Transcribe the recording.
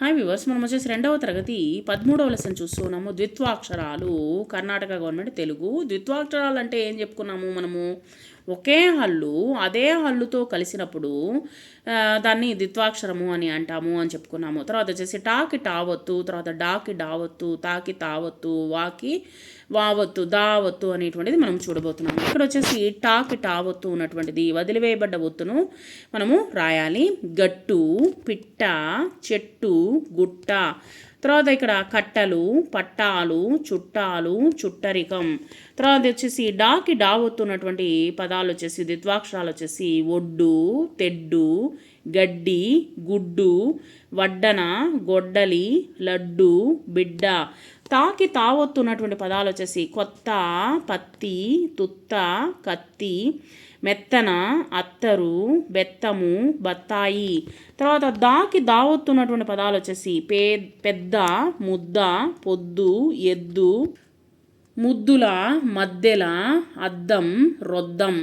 Hi viewers మనం వచ్చేసి రెండవ తరగతి పదమూడవ లెసన్ చూస్తున్నాము. ద్విత్వాక్షరాలు కర్ణాటక గవర్నమెంట్ తెలుగు. ద్విత్వాక్షరాలు అంటే ఏం చెప్పుకున్నాము మనము? ఒకే హల్లు అదే హల్లుతో కలిసినప్పుడు దాన్ని ద్విత్వాక్షరము అని అంటాము అని చెప్పుకున్నాము. తర్వాత వచ్చేసి టాకి టావత్తు తర్వాత డాకి డావత్తు తాకి తావత్తు వాకి వావత్తు దావత్తు అనేటువంటిది మనం చూడబోతున్నాము. ఇక్కడ వచ్చేసి టాకి టావత్తు ఉన్నటువంటిది వదిలివేయబడ్డ ఒత్తును మనము రాయాలి. గట్టు పిట్ట చెట్టు గుట్ట. తర్వాత ఇక్కడ కట్టలు పట్టాలు చుట్టాలు చుట్టరికం. తర్వాత వచ్చేసి డాకి డావొత్తున్నటువంటి పదాలు వచ్చేసి ద్విత్వాక్షరాలు వచ్చేసి ఒడ్డు తెడ్డు గడ్డి గుడ్డు వడ్డన గొడ్డలి లడ్డు బిడ్డ. తాకి తావొత్తున్నటువంటి పదాలు వచ్చేసి కొత్త పత్తి తుత్త కత్తి మెత్తన అత్తరు బెత్తము బత్తాయి. తర్వాత దాకి దావొత్తున్నటువంటి పదాలు వచ్చేసి పే పెద్ద ముద్ద పొద్దు ఎద్దు ముద్దుల మద్దెల అద్దం రొద్దం.